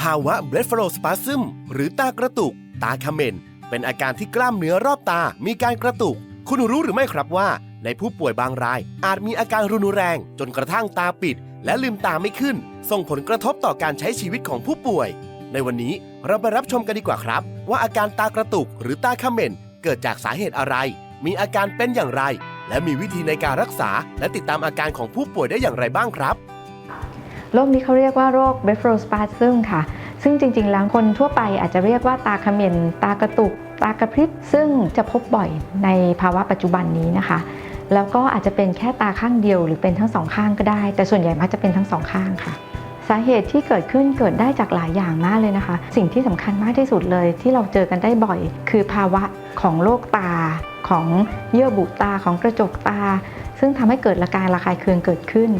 ภาวะเบลฟโรสปาซึมหรือตากระตุก ตาเขมนเป็นอาการที่กล้ามเนื้อรอบตามีการกระตุก คุณรู้หรือไม่ครับว่า ในผู้ป่วยบางราย อาจมีอาการรุนแรง จนกระทั่งตาปิด และลืมตาไม่ขึ้น ส่งผลกระทบต่อการใช้ชีวิตของผู้ป่วย ในวันนี้เราไปรับชมกันดีกว่าครับ ว่าอาการตากระตุกหรือตาเขมนเกิดจากสาเหตุอะไร มีอาการเป็นอย่างไร และมีวิธีในการรักษา และติดตามอาการของผู้ป่วยได้อย่างไรบ้างครับ โรคนี้เขาเรียกว่าโรค b l e p h a r o s p a s m ค่ะ ซึ่งจริงๆแล้วคนทั่วไปอาจจะเรียกว่าตาเขม็นตากระตุก ตากระพริบ ซึ่งจะพบบ่อยในภาวะปัจจุบันนี้นะคะ แล้วก็อาจจะเป็นแค่ตาข้างเดียวหรือเป็นทั้งสองข้างก็ได้ แต่ส่วนใหญ่มักจะเป็นทั้งสองข้างค่ะสาเหตุที่เกิดขึ้นเกิดได้จากหลายอย่างมากเลยนะคะ สิ่งที่สำคัญมากที่สุดเลยที่เราเจอกันได้บ่อย คือภาวะของโรคตา ของเยื่อบุตาของกระจกตา ซึ่งทำให้เกิดอาการระคายเคืองเกิดขึ้น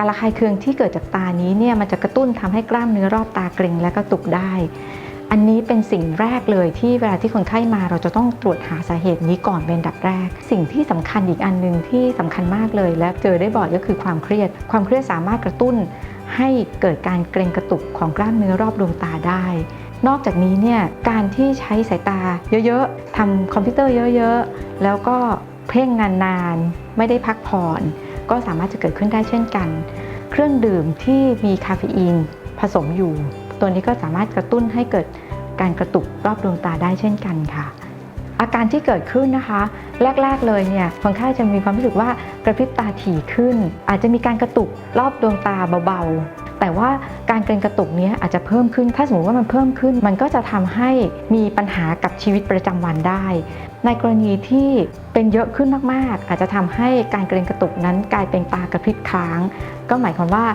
การระคายเคืองที่เกิดจากตานี้เนี่ยมันจะกระตุ้นทำให้กล้ามเนื้อรอบตาเกร็งและกระตุกได้ อันนี้เป็นสิ่งแรกเลยที่เวลาที่คนไข้มาเราจะต้องตรวจหาสาเหตุนี้ก่อนเป็นดับแรก สิ่งที่สำคัญอีกอันหนึ่งที่สำคัญมากเลย และเจอได้บ่อยก็คือความเครียด ความเครียดสามารถกระตุ้น ให้เกิดการเกร็งกระตุกของกล้ามเนื้อรอบดวงตาได้นอกจากนี้เนี่ยการที่ใช้สายตาเยอะๆทำคอมพิวเตอร์เยอะๆ แล้วก็เพ่งนานๆ ไม่ได้พักผ่อน ก็สามารถจะเกิดขึ้นได้เช่นกัน เครื่องดื่มที่มีคาเฟอีนผสมอยู่ ตัวนี้ก็สามารถกระตุ้นให้เกิดการกระตุกรอบดวงตาได้เช่นกันค่ะ อาการที่เกิดขึ้นนะคะ แรก ๆ เลยเนี่ยคนไข้จะมีความรู้สึกว่ากระพริบตาถี่ขึ้น อาจจะมีการกระตุกรอบดวงตาเบา แต่ว่าการเกรงกระตุกนี้อาจจะเพิ่มขึ้น ถ้าสมมติว่ามันเพิ่มขึ้น มันก็จะทำให้มีปัญหากับชีวิตประจำวันได้ ในกรณีที่เป็นเยอะขึ้นมากๆ อาจจะทำให้การเกรงกระตุกนั้นกลายเป็นตากระพริบค้าง ก็หมายความว่า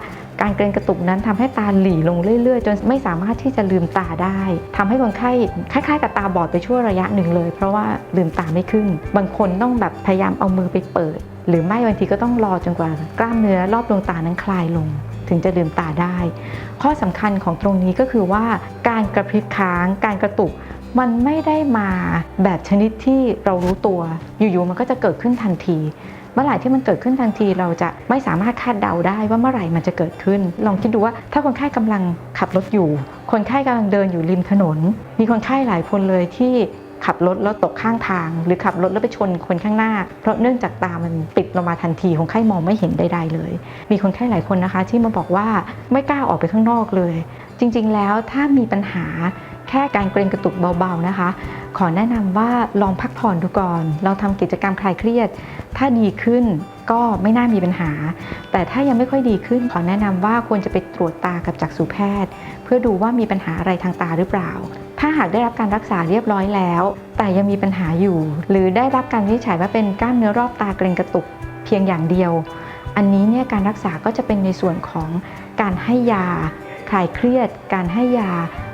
การเกรงกระตุกนั้นทำให้ตาหลีลงเรื่อยๆ จนไม่สามารถที่จะลืมตาได้ทำให้คนไข้คล้าย ๆ กับตาบอดไปชั่วระยะหนึ่งเลย เพราะว่าลืมตาไม่ขึ้น บางคนต้องแบบพยายามเอามือไปเปิด หรือไม่บางทีก็ต้องรอจนกว่ากล้ามเนื้อรอบดวงตานั้นคลายลง ถึงจะลืมตาได้ ข้อสำคัญของตรงนี้ก็คือว่าการกระพริบค้าง การกระตุกมันไม่ได้มาแบบชนิดที่เรารู้ตัว อยู่ๆมันก็จะเกิดขึ้นทันที เมื่อไหร่ที่มันเกิดขึ้นทันทีเราจะไม่สามารถคาดเดาได้ว่าเมื่อไหร่มันจะเกิดขึ้น ลองคิดดูว่าถ้าคนไข้กำลังขับรถอยู่ คนไข้กำลังเดินอยู่ริมถนน มีคนไข้หลายคนเลยที่ ขับรถแล้วตกข้างทาง หรือขับรถแล้วไปชนคนข้างหน้า เพราะเนื่องจากตามันปิดลงมาทันทีคนไข้มองไม่เห็นใดๆเลย มีคนไข้หลายคนนะคะ ที่มาบอกว่าไม่กล้าออกไปข้างนอกเลย จริงๆ แล้วถ้ามีปัญหาแค่การเกรงกระตุกเบาๆนะคะ ขอแนะนำว่าลองพักผ่อนดูก่อนเราทำกิจกรรมคลายเครียด ถ้าดีขึ้นก็ไม่น่ามีปัญหา แต่ถ้ายังไม่ค่อยดีขึ้น ขอแนะนำว่าควรจะไปตรวจตากับจักษุแพทย์ เพื่อดูว่ามีปัญหาอะไรทางตาหรือเปล่า ถ้าหากได้รับการรักษาเรียบร้อยแล้ว แต่ยังมีปัญหาอยู่ หรือได้รับการวินิจฉัยว่าเป็นกล้ามเนื้อรอบตาเกร็งกระตุกเพียงอย่างเดียว อันนี้เนี่ยการรักษาก็จะเป็นในส่วนของการให้ยาคลายเครียด การให้ยา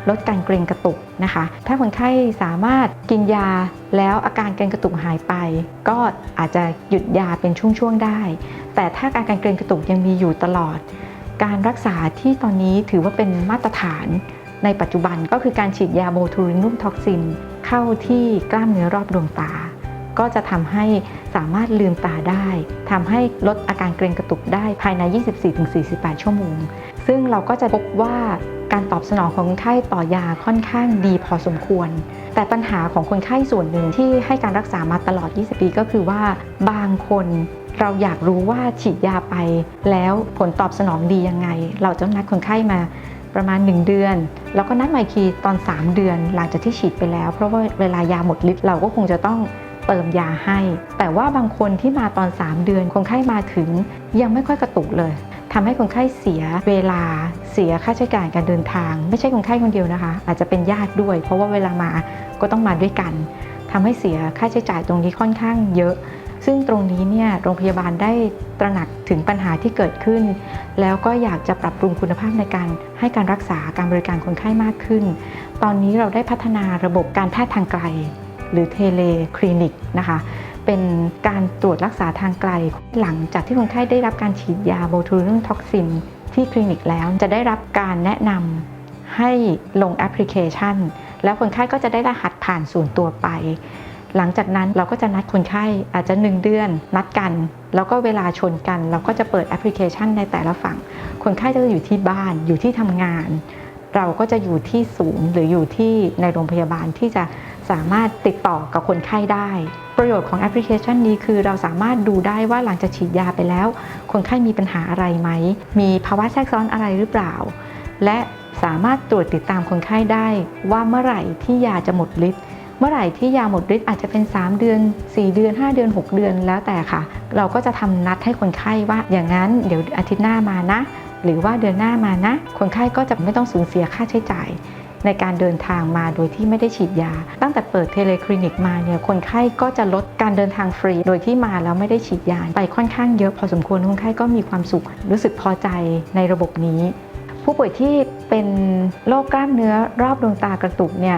ลดการเกร็งกระตุกนะคะ ถ้าคนไข้สามารถกินยาแล้วอาการเกร็งกระตุกหายไป ก็อาจจะหยุดยาเป็นช่วงๆได้ แต่ถ้าอาการเกร็งกระตุกยังมีอยู่ตลอด การรักษาที่ตอนนี้ถือว่าเป็นมาตรฐาน ในปัจจุบันก็คือการฉีดยาโบทูลินุมท็อกซิน เข้าที่กล้ามเนื้อรอบดวงตา ก็จะทำให้สามารถลืมตาได้ทำให้ลดอาการเกร็งกระตุกได้ภายใน 24-48 ชั่วโมง ซึ่งเราก็จะพบว่าการตอบสนองของคนไข้ต่อยาค่อนข้างดีพอสมควร แต่ปัญหาของคนไข้ส่วนหนึ่งที่ให้การรักษามาตลอด 20 ปีก็คือว่าบางคนเราอยากรู้ว่าฉีดยาไป แล้วผลตอบสนองดียังไง เราจะนัดคนไข้มา ประมาณ 1 เดือน แล้วก็นัดใหม่คีตอน 3 เดือน หลังจากที่ฉีดไปแล้ว เพราะว่าเวลายาหมดฤทธิ์เราก็คงจะต้องเติมยาให้ แต่ว่าบางคนที่มาตอน 3 เดือนคนไข้มาถึงยังไม่ค่อยกระตุกเลยทำให้คนไข้เสียเวลาเสียค่าใช้จ่ายการเดินทาง ไม่ใช่คนไข้คนเดียวนะคะ อาจจะเป็นญาติด้วย เพราะว่าเวลามาก็ต้องมาด้วยกันทำให้เสียค่าใช้จ่ายตรงนี้ค่อนข้างเยอะ ซึ่งตรงนี้เนี่ยโรงพยาบาลได้ตระหนักถึงปัญหาที่เกิดขึ้น แล้วก็อยากจะปรับปรุงคุณภาพในการให้การรักษาการบริการคนไข้มากขึ้น ตอนนี้เราได้พัฒนาระบบการแพทย์ทางไกล หรือเทเลคลินิกนะคะเป็นการตรวจรักษาทางไกล หลังจากที่คนไข้ได้รับการฉีดยาโบทูลินท็อกซินที่คลินิกแล้วจะได้รับการแนะนำให้ลงแอปพลิเคชัน แล้วคนไข้ก็จะได้รหัสผ่านส่วนตัวไป หลังจากนั้นเราก็จะนัดคนไข้อาจจะ 1 เดือน นัดกัน แล้วก็เวลาชนกัน เราก็จะเปิดแอปพลิเคชันในแต่ละฝั่ง คนไข้จะอยู่ที่บ้านอยู่ที่ทำงาน เราก็จะอยู่ที่ศูนย์หรืออยู่ที่ในโรงพยาบาลที่จะสามารถติดต่อกับคนไข้ได้ ประโยชน์ของแอปพลิเคชันนี้คือเราสามารถดูได้ว่าหลังจากฉีดยาไปแล้ว คนไข้มีปัญหาอะไรไหม มีภาวะแทรกซ้อนอะไรหรือเปล่า และสามารถตรวจติดตามคนไข้ได้ว่าเมื่อไหร่ที่ยาจะหมดฤทธิ์ เมื่อไหร่ที่ยาหมดฤทธิ์อาจจะเป็น 3 เดือน 4 เดือน 5 เดือน 6 เดือนแล้วแต่ค่ะ เราก็จะทำนัดให้คนไข้ว่า อย่างนั้นเดี๋ยวอาทิตย์หน้ามานะ หรือว่าเดือนหน้ามานะ คนไข้ก็จะไม่ต้องสูญเสียค่าใช้จ่าย ในการเดินทางมาโดยที่ไม่ได้ฉีดยา ตั้งแต่เปิดเทเลคลินิกมาเนี่ยคนไข้ก็จะลดการเดินทางฟรี โดยที่มาแล้วไม่ได้ฉีดยาไปค่อนข้างเยอะพอสมควรคนไข้ก็มีความสุข รู้สึกพอใจในระบบนี้ ผู้ป่วยที่เป็นโรคกล้ามเนื้อรอบดวงตากระตุกเนี่ย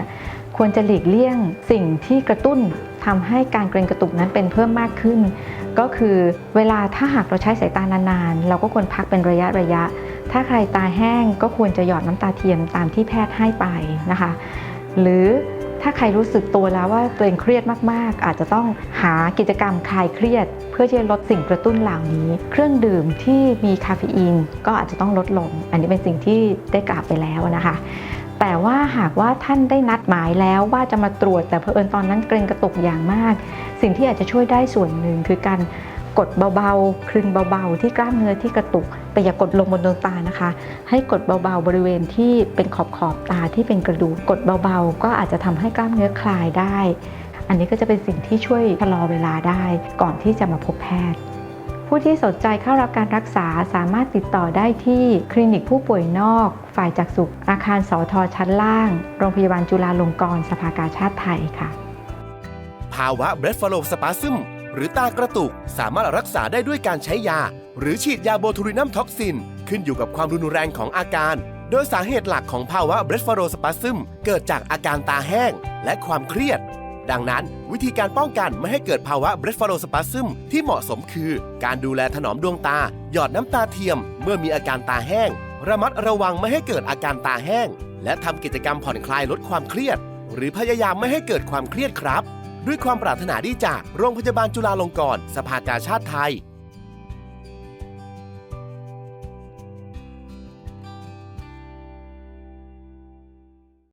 ควรจะหลีกเลี่ยงสิ่งที่กระตุ้นทำให้การเกร็งกระตุกนั้นเป็นเพิ่มมากขึ้น ก็คือเวลาถ้าหากเราใช้สายตานานๆ เราก็ควรพักเป็นระยะระยะ ถ้าใครตาแห้งก็ควรจะหยอดน้ำตาเทียมตามที่แพทย์ให้ไปนะคะ หรือถ้าใครรู้สึกตัวแล้วว่าตัวเองเครียดมากๆ อาจจะต้องหากิจกรรมคลายเครียด เพื่อที่จะลดสิ่งกระตุ้นเหล่านี้ เครื่องดื่มที่มีคาเฟอีนก็อาจจะต้องลดลง อันนี้เป็นสิ่งที่ได้กล่าวไปแล้วนะคะ แต่ว่าหากว่าท่านได้นัดหมายแล้วว่าจะมาตรวจแต่เผอิญตอนนั้นเกรงกระตุกอย่างมาก สิ่งที่อาจจะช่วยได้ส่วนหนึ่งคือการกดเบาๆ คลึงเบาๆ ที่กล้ามเนื้อที่กระตุก แต่อย่ากดลงบนดวงตานะคะ ให้กดเบาๆ บริเวณที่เป็นขอบขอบๆตาที่เป็นกระดูก กดเบาๆ ก็อาจจะทำให้กล้ามเนื้อคลายได้ อันนี้ก็จะเป็นสิ่งที่ช่วยชะลอเวลาได้ก่อนที่จะมาพบแพทย์ ผู้ที่สนใจเข้ารับการรักษาสามารถติดต่อได้ที่คลินิกผู้ป่วยนอก ฝ่ายจักษุอาคารสอทอชั้นล่าง โรงพยาบาลจุฬาลงกรณ์สภากาชาติไทยค่ะ ภาวะเบรฟฟโลสปาซึมหรือตากระตุกสามารถรักษาได้ด้วยการใช้ยา หรือฉีดยาโบทูลินัมท็อกซิน ขึ้นอยู่กับความรุนแรงของอาการ โดยสาเหตุหลักของภาวะเบรฟฟโลสปาซึมเกิดจากอาการตาแห้ง และความเครียด ดังนั้นวิธีการป้องกันไม่ให้เกิดภาวะเบรฟฟาโลสปาซึมที่เหมาะสมคือ การดูแลถนอมดวงตา หยอดน้ำตาเทียม เมื่อมีอาการตาแห้ง ระมัดระวังไม่ให้เกิดอาการตาแห้ง และทำกิจกรรมผ่อนคลายลดความเครียด หรือพยายามไม่ให้เกิดความเครียดครับ ด้วยความปรารถนาดีจากโรงพยาบาลจุฬาลงกรณ์สภากาชาติไทย